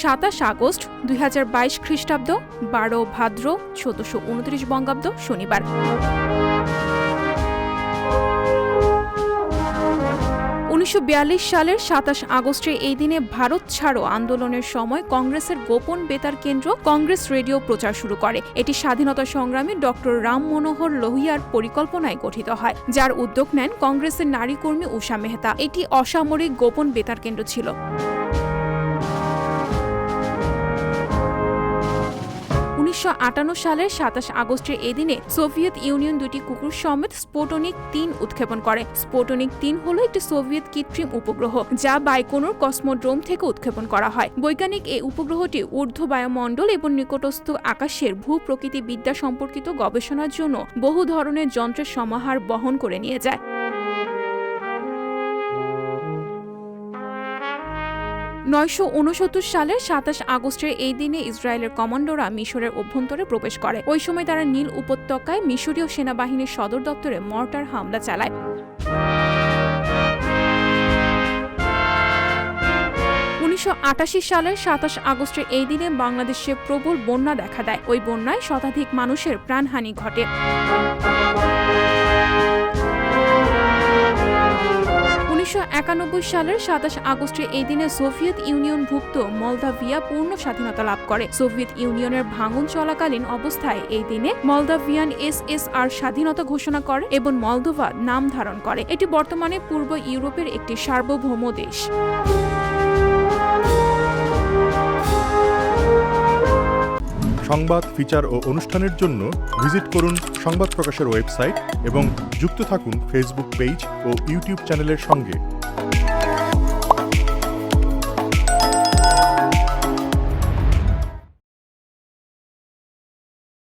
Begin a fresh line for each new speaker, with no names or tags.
সাতাশ আগস্ট দুই হাজার বাইশ খ্রিস্টাব্দ, বারো ভাদ্র চোদ্দশো উনত্রিশ বঙ্গাব্দ শনিবার। উনিশশো বিয়াল্লিশ সালের সাতাশ আগস্টে এই দিনে ভারত ছাড়ো আন্দোলনের সময় কংগ্রেসের গোপন বেতার কেন্দ্র কংগ্রেস রেডিও প্রচার শুরু করে। এটি স্বাধীনতা সংগ্রামী ডক্টর রাম মনোহর লোহিয়ার পরিকল্পনায় গঠিত হয়, যার উদ্যোগ নেন কংগ্রেসের নারী কর্মী উষা মেহতা। এটি অসামরিক গোপন বেতার কেন্দ্র ছিল। উনিশশো আটান্ন সালের সাতাশ আগস্টের এই দিনে সোভিয়েত ইউনিয়ন দুটি কুকুর সমেত স্পোটনিক তিন উৎক্ষেপণ করে। স্পোটনিক তিন হল একটি সোভিয়েত কৃত্রিম উপগ্রহ, যা বাইকোনোর কসমোড্রোম থেকে উৎক্ষেপণ করা হয়। বৈজ্ঞানিক এই উপগ্রহটি ঊর্ধ্ব বায়ুমণ্ডল এবং নিকটস্থ আকাশের ভূ প্রকৃতি বিদ্যা সম্পর্কিত গবেষণার জন্য বহু ধরনের যন্ত্রের সমাহার বহন করে নিয়ে যায়। নয়শো উনসত্তর সালের সাতাশ আগস্টের এই দিনে ইসরায়েলের কমান্ডোরা মিশরের অভ্যন্তরে প্রবেশ করে। ওই সময় তারা নীল উপত্যকায় মিশরীয় সেনাবাহিনীর সদর দপ্তরে মর্টার হামলা চালায়। উনিশশো সালের সাতাশ আগস্টের এই দিনে বাংলাদেশে প্রবল বন্যা দেখা দেয়। ওই বন্যায় শতাধিক মানুষের প্রাণহানি ঘটে। উনিশশো সালের সাতাশ আগস্টে এই দিনে সোভিয়েত ইউনিয়নভুক্ত মলদাভিয়া পূর্ণ স্বাধীনতা লাভ করে। সোভিয়েত ইউনিয়নের ভাঙন চলাকালীন অবস্থায় এই দিনে মলদাভিয়ান এস এস আর স্বাধীনতা ঘোষণা করে এবং মলদোভা নাম ধারণ করে। এটি বর্তমানে পূর্ব ইউরোপের একটি সার্বভৌম দেশ।
সংবাদ, ফিচার ও অনুষ্ঠানের জন্য ভিজিট করুন সংবাদ প্রকাশের ওয়েবসাইট এবং যুক্ত থাকুন ফেসবুক পেজ ও ইউটিউব চ্যানেলের সঙ্গে।